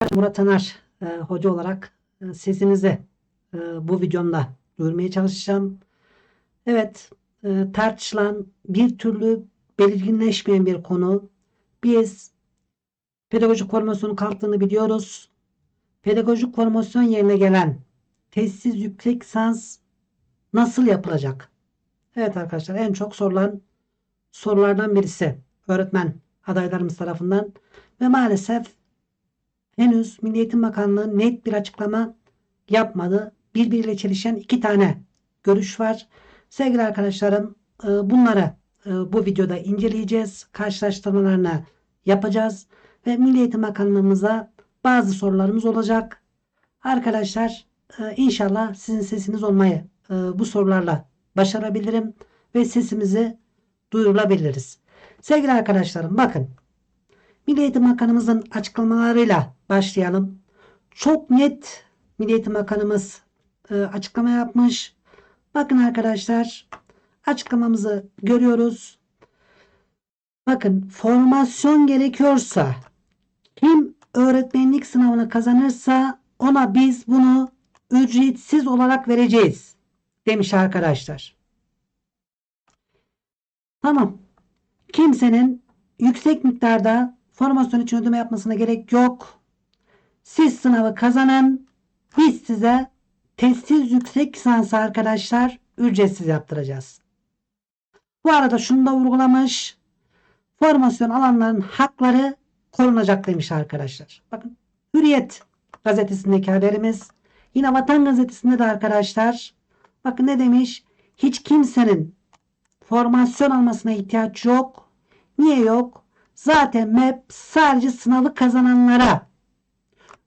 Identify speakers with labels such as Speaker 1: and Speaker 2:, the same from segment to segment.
Speaker 1: Murat Taner e, hoca olarak e, sesinizi e, bu videomda duyurmaya çalışacağım. Evet, e, tartışılan bir türlü belirginleşmeyen bir konu. Biz pedagojik formasyonun kalktığını biliyoruz. Pedagojik formasyon yerine gelen testsiz yüksek lisans nasıl yapılacak? Evet arkadaşlar en çok sorulan sorulardan birisi öğretmen adaylarımız tarafından ve maalesef henüz Milli Eğitim Bakanlığı net bir açıklama yapmadı. Birbiriyle çelişen iki tane görüş var. Sevgili arkadaşlarım e, bunları e, bu videoda inceleyeceğiz. Karşılaştırmalarını yapacağız ve Milli Eğitim Bakanlığımıza bazı sorularımız olacak. Arkadaşlar e, inşallah sizin sesiniz olmayı bu sorularla başarabilirim ve sesimizi duyurulabiliriz. Sevgili arkadaşlarım bakın Milli Eğitim Bakanımızın açıklamalarıyla başlayalım. Çok net Milli Eğitim Bakanımız e, açıklama yapmış. Bakın arkadaşlar açıklamamızı görüyoruz. Bakın formasyon gerekiyorsa kim öğretmenlik sınavını kazanırsa ona biz bunu ücretsiz olarak vereceğiz demiş arkadaşlar. Tamam. Kimsenin yüksek miktarda formasyon için ödeme yapmasına gerek yok. Siz sınavı kazanın. Biz size testsiz yüksek lisansı arkadaşlar ücretsiz yaptıracağız. Bu arada şunu da vurgulamış. Formasyon alanların hakları korunacak demiş arkadaşlar. Bakın Hürriyet gazetesindeki haberimiz. Yine Vatan gazetesinde de arkadaşlar bakın ne demiş? Hiç kimsenin formasyon almasına ihtiyaç yok. Niye yok? Zaten MEP sadece sınavı kazananlara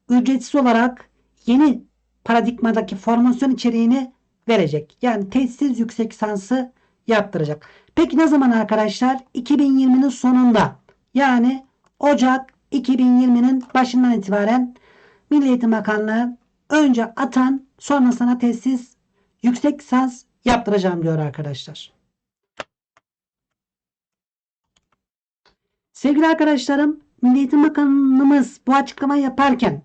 Speaker 1: ücretsiz olarak yeni paradigmadaki formasyon içeriğini verecek. Yani testsiz yüksek lisansı yaptıracak. Peki ne zaman arkadaşlar? 2020'nin sonunda yani Ocak 2020'nin başından itibaren Milli Eğitim Bakanlığı önce atan sonra sana testsiz yüksek lisans yaptıracağım diyor arkadaşlar. Sevgili arkadaşlarım, Milli Eğitim Bakanlığımız bu açıklama yaparken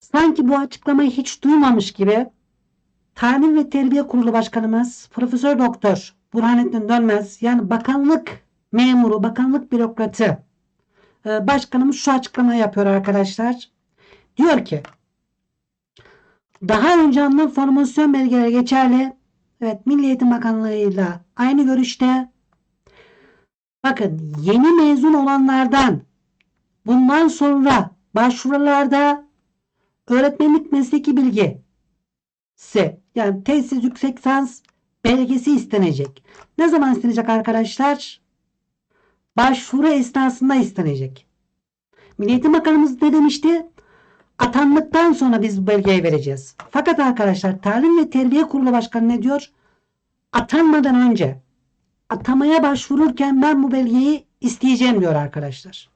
Speaker 1: sanki bu açıklamayı hiç duymamış gibi Talim ve Terbiye Kurulu Başkanımız Profesör Doktor Burhanettin Dönmez yani bakanlık memuru, bakanlık bürokratı e, başkanımız şu açıklama yapıyor arkadaşlar. Diyor ki daha önce alınan formasyon belgeleri geçerli. Evet Milli Eğitim Bakanlığı'yla aynı görüşte Bakın yeni mezun olanlardan bundan sonra başvurularda öğretmenlik mesleki bilgi yani tesis yüksek lisans belgesi istenecek. Ne zaman istenecek arkadaşlar? Başvuru esnasında istenecek. Milli Eğitim Bakanımız ne demişti? Atandıktan sonra biz bu belgeyi vereceğiz. Fakat arkadaşlar Talim ve Terbiye Kurulu Başkanı ne diyor? Atanmadan önce atamaya başvururken ben bu belgeyi isteyeceğim diyor arkadaşlar.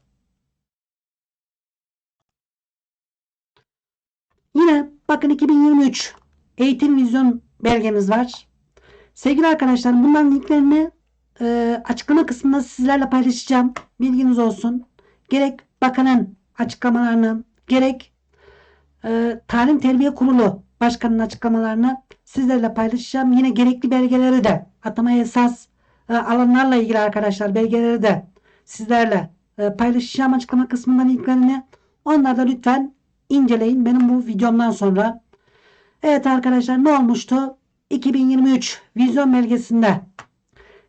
Speaker 1: Yine bakın 2023 eğitim vizyon belgemiz var. Sevgili arkadaşlar bunların linklerini e, açıklama kısmında sizlerle paylaşacağım. Bilginiz olsun. Gerek bakanın açıklamalarını gerek e, Talim Terbiye Kurulu Başkanı'nın açıklamalarını sizlerle paylaşacağım. Yine gerekli belgeleri de atamaya esas alanlarla ilgili arkadaşlar belgeleri de sizlerle e, paylaşacağım açıklama kısmından linklerini. Onları da lütfen inceleyin benim bu videomdan sonra. Evet arkadaşlar ne olmuştu? 2023 vizyon belgesinde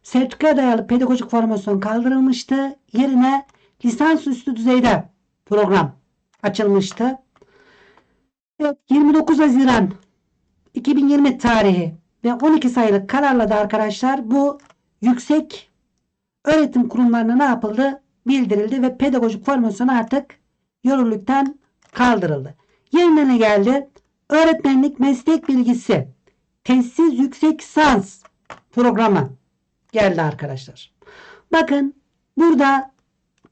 Speaker 1: sertifika dayalı pedagojik formasyon kaldırılmıştı. Yerine lisansüstü düzeyde program açılmıştı. Evet 29 Haziran 2020 tarihi ve 12 sayılı kararla da arkadaşlar bu yüksek öğretim kurumlarına ne yapıldı? Bildirildi ve pedagojik formasyon artık yürürlükten kaldırıldı. Yerine ne geldi? Öğretmenlik meslek bilgisi tesis yüksek lisans programı geldi arkadaşlar. Bakın burada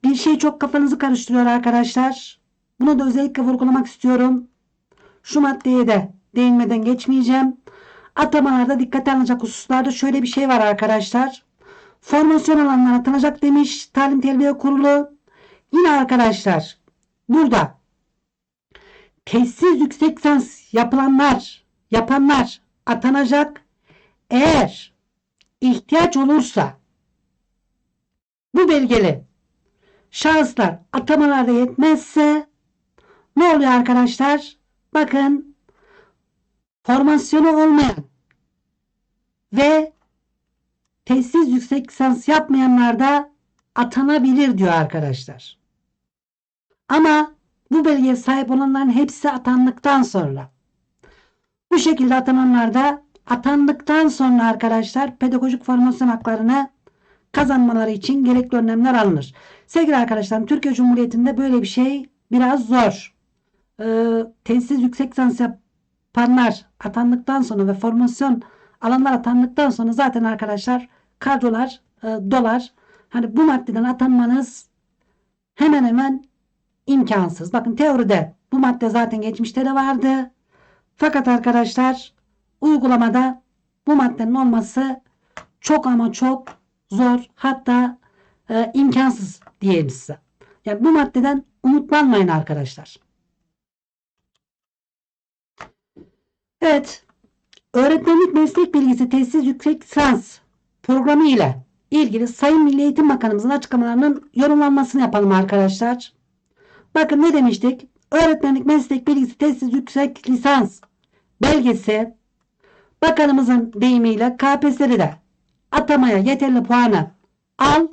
Speaker 1: bir şey çok kafanızı karıştırıyor arkadaşlar. Bunu da özellikle vurgulamak istiyorum. Şu maddeye de değinmeden geçmeyeceğim. Atamalarda dikkate alınacak hususlarda şöyle bir şey var arkadaşlar. Formasyon alanlar atanacak demiş Talim Terbiye Kurulu. Yine arkadaşlar burada tesis yüksek lisans yapılanlar, yapanlar atanacak. Eğer ihtiyaç olursa bu belgeli şahıslar atamalarda yetmezse ne oluyor arkadaşlar? Bakın formasyonu olmayan ve tesis yüksek lisans yapmayanlar da atanabilir diyor arkadaşlar. Ama bu belgeye sahip olanların hepsi atandıktan sonra. Bu şekilde atananlar da atandıktan sonra arkadaşlar pedagojik formasyon haklarını kazanmaları için gerekli önlemler alınır. Sevgili arkadaşlarım Türkiye Cumhuriyeti'nde böyle bir şey biraz zor. Ee, tesis yüksek lisans yapanlar atandıktan sonra ve formasyon alanlar atandıktan sonra zaten arkadaşlar kadrolar e, dolar. Hani bu maddeden atanmanız hemen hemen imkansız. Bakın teoride bu madde zaten geçmişte de vardı. Fakat arkadaşlar uygulamada bu maddenin olması çok ama çok zor hatta e, imkansız diyeyim size. Yani bu maddeden umutlanmayın arkadaşlar. Evet. Öğretmenlik meslek bilgisi tesis yüksek lisans programı ile ilgili Sayın Milli Eğitim Bakanımızın açıklamalarının yorumlanmasını yapalım arkadaşlar. Bakın ne demiştik? Öğretmenlik meslek bilgisi tesis yüksek lisans belgesi bakanımızın deyimiyle KPSS'de de atamaya yeterli puanı al.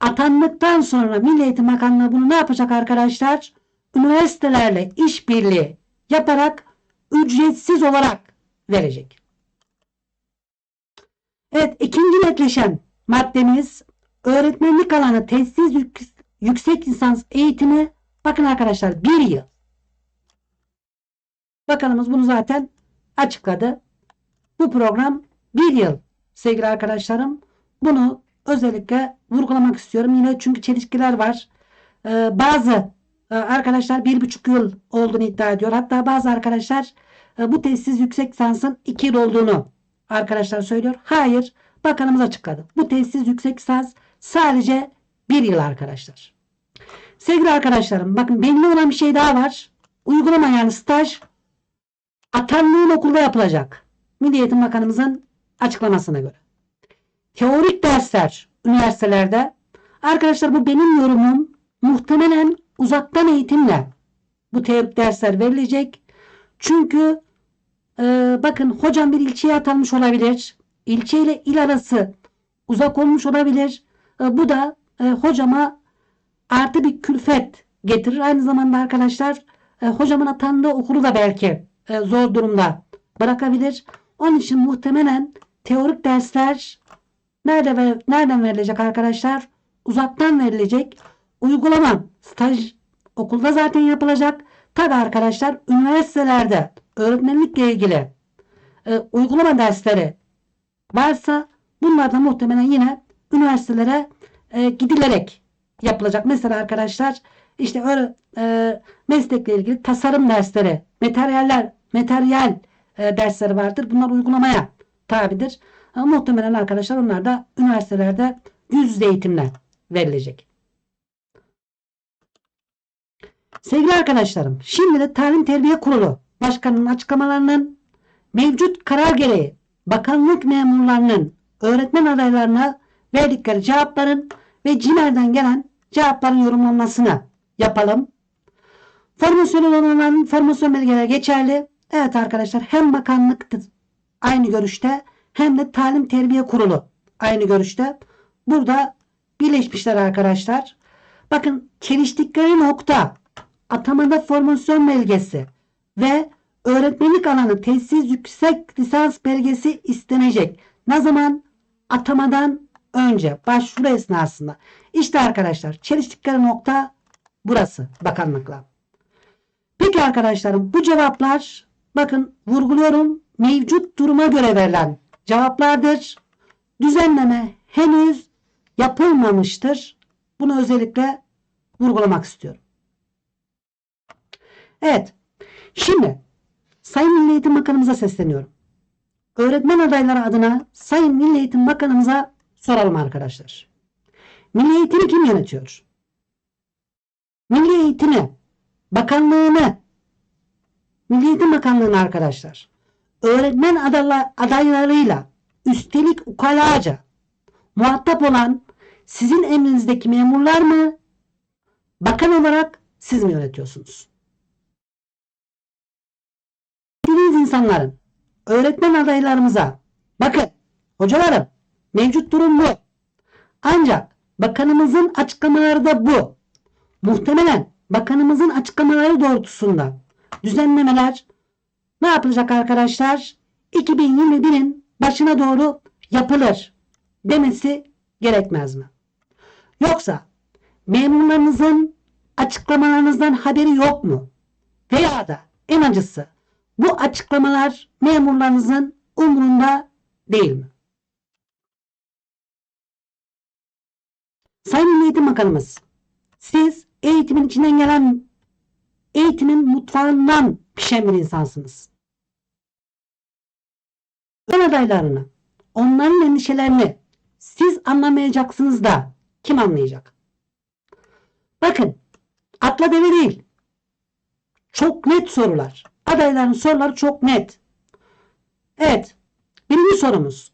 Speaker 1: Atandıktan sonra Milli Eğitim Bakanlığı bunu ne yapacak arkadaşlar? Üniversitelerle işbirliği yaparak ücretsiz olarak verecek. Evet ikinci netleşen maddemiz öğretmenlik alanı tesis yük yüksek lisans eğitimi bakın arkadaşlar bir yıl. Bakanımız bunu zaten açıkladı. Bu program bir yıl sevgili arkadaşlarım. Bunu özellikle vurgulamak istiyorum. Yine çünkü çelişkiler var. Ee, bazı e, arkadaşlar bir buçuk yıl olduğunu iddia ediyor. Hatta bazı arkadaşlar bu tesis yüksek lisansın iki yıl olduğunu arkadaşlar söylüyor. Hayır. Bakanımız açıkladı. Bu tesis yüksek lisans sadece bir yıl arkadaşlar. Sevgili arkadaşlarım bakın belli olan bir şey daha var. Uygulama yani staj atanlığın okulda yapılacak. Milli Eğitim Bakanımızın açıklamasına göre. Teorik dersler üniversitelerde arkadaşlar bu benim yorumum muhtemelen uzaktan eğitimle bu teorik dersler verilecek. Çünkü e, bakın hocam bir ilçeye atanmış olabilir. İlçe ile il arası uzak olmuş olabilir. E, bu da e, hocama artı bir külfet getirir. Aynı zamanda arkadaşlar e, hocamın atandığı okulu da belki e, zor durumda bırakabilir. Onun için muhtemelen teorik dersler nerede ve nereden verilecek arkadaşlar? Uzaktan verilecek. Uygulama staj okulda zaten yapılacak. Tabi arkadaşlar üniversitelerde öğretmenlikle ilgili e, uygulama dersleri varsa bunlar da muhtemelen yine üniversitelere e, gidilerek yapılacak. Mesela arkadaşlar işte e, meslekle ilgili tasarım dersleri, materyaller, materyal e, dersleri vardır. Bunlar uygulamaya tabidir. Ama muhtemelen arkadaşlar onlar da üniversitelerde yüz yüze eğitimle verilecek. Sevgili arkadaşlarım, şimdi de Talim Terbiye Kurulu Başkanı'nın açıklamalarının mevcut karar gereği bakanlık memurlarının öğretmen adaylarına verdikleri cevapların ve CİMER'den gelen cevapların yorumlanmasını yapalım. Formasyon olanların formasyon belgeleri geçerli. Evet arkadaşlar hem bakanlık aynı görüşte hem de talim terbiye kurulu aynı görüşte. Burada birleşmişler arkadaşlar. Bakın çeliştikleri nokta atamada formasyon belgesi ve öğretmenlik alanı tesis yüksek lisans belgesi istenecek. Ne zaman? Atamadan önce başvuru esnasında. İşte arkadaşlar çeliştikleri nokta burası bakanlıkla. Peki arkadaşlarım bu cevaplar bakın vurguluyorum mevcut duruma göre verilen cevaplardır. Düzenleme henüz yapılmamıştır. Bunu özellikle vurgulamak istiyorum. Evet. Şimdi Sayın Milli Eğitim Bakanımıza sesleniyorum. Öğretmen adayları adına Sayın Milli Eğitim Bakanımıza soralım arkadaşlar. Milli Eğitimi kim yönetiyor? Milli Eğitimi, bakanlığını Milli Eğitim Bakanlığı'na arkadaşlar öğretmen adayla- adaylarıyla üstelik ukalaca muhatap olan sizin emrinizdeki memurlar mı? Bakan olarak siz mi yönetiyorsunuz? İnsanların öğretmen adaylarımıza bakın hocalarım mevcut durum bu. Ancak bakanımızın açıklamaları da bu. Muhtemelen bakanımızın açıklamaları doğrultusunda düzenlemeler ne yapılacak arkadaşlar? 2021'in başına doğru yapılır demesi gerekmez mi? Yoksa memurlarınızın açıklamalarınızdan haberi yok mu? Veya da en acısı bu açıklamalar memurlarınızın umurunda değil mi? Sayın Eğitim Bakanımız, siz eğitimin içinden gelen eğitimin mutfağından pişen bir insansınız. Ön adaylarını, onların endişelerini siz anlamayacaksınız da kim anlayacak? Bakın, atla deve değil. Çok net sorular. Adayların soruları çok net. Evet, birinci sorumuz.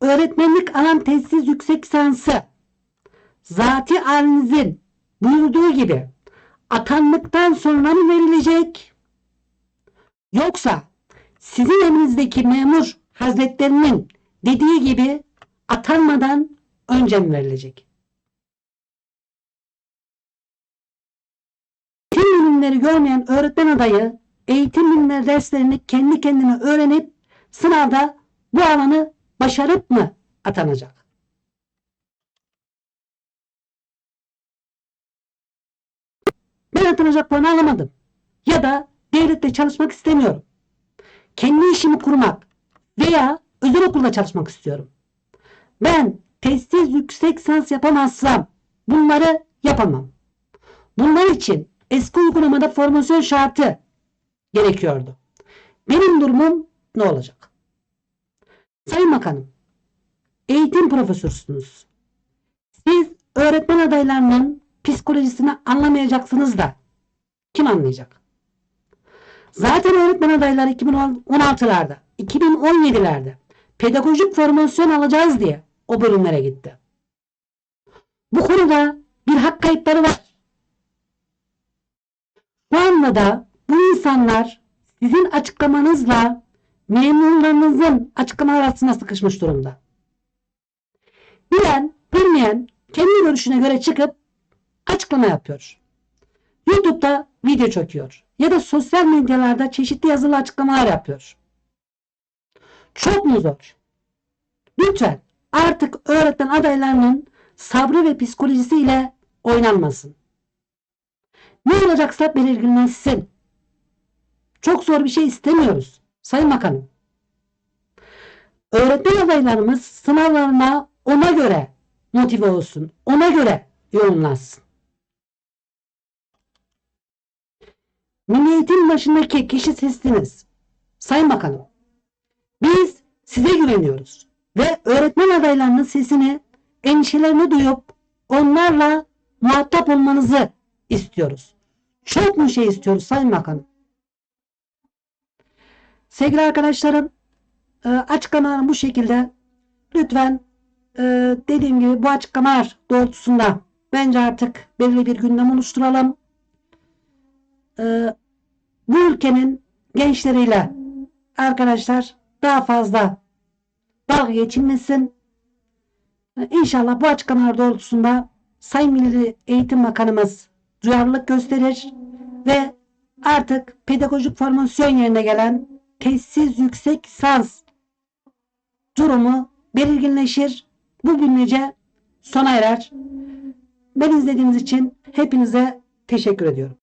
Speaker 1: Öğretmenlik alan tesis yüksek lisansı zati halinizin buyurduğu gibi atandıktan sonra mı verilecek? Yoksa sizin emrinizdeki memur hazretlerinin dediği gibi atanmadan önce mi verilecek? Eğitim bilimleri görmeyen öğretmen adayı eğitim bilimleri derslerini kendi kendine öğrenip sınavda bu alanı başarıp mı atanacak? Ben atanacak puanı alamadım. Ya da devlette çalışmak istemiyorum. Kendi işimi kurmak veya özel okulda çalışmak istiyorum. Ben testsiz yüksek lisans yapamazsam bunları yapamam. Bunlar için eski uygulamada formasyon şartı gerekiyordu. Benim durumum ne olacak? Sayın Bakanım, eğitim profesörsünüz. Siz öğretmen adaylarının psikolojisini anlamayacaksınız da kim anlayacak? Zaten öğretmen adayları 2016'larda, 2017'lerde pedagojik formasyon alacağız diye o bölümlere gitti. Bu konuda bir hak kayıpları var. Şu anda da sizin açıklamanızla memurlarınızın açıklamalar arasında sıkışmış durumda. Bilen, bilmeyen kendi görüşüne göre çıkıp açıklama yapıyor. YouTube'da video çekiyor ya da sosyal medyalarda çeşitli yazılı açıklamalar yapıyor. Çok mu zor? Lütfen artık öğretmen adaylarının sabrı ve psikolojisiyle oynanmasın. Ne olacaksa belirginleşsin. Çok zor bir şey istemiyoruz. Sayın Bakanım. Öğretmen adaylarımız sınavlarına ona göre motive olsun. Ona göre yoğunlaşsın. Milli Eğitim başındaki kişi sizsiniz. Sayın Bakanım. Biz size güveniyoruz. Ve öğretmen adaylarının sesini, endişelerini duyup onlarla muhatap olmanızı istiyoruz. Çok mu şey istiyoruz Sayın Bakanım? Sevgili arkadaşlarım, e, açıklamalarım bu şekilde. Lütfen e, dediğim gibi bu açıklamalar doğrultusunda bence artık belirli bir gündem oluşturalım. E, bu ülkenin gençleriyle arkadaşlar daha fazla dalga geçilmesin. İnşallah bu açıklamalar doğrultusunda Sayın Milli Eğitim Bakanımız duyarlılık gösterir ve artık pedagojik formasyon yerine gelen tesis yüksek lisans durumu belirginleşir. Bu bilmece sona erer. Ben izlediğiniz için hepinize teşekkür ediyorum.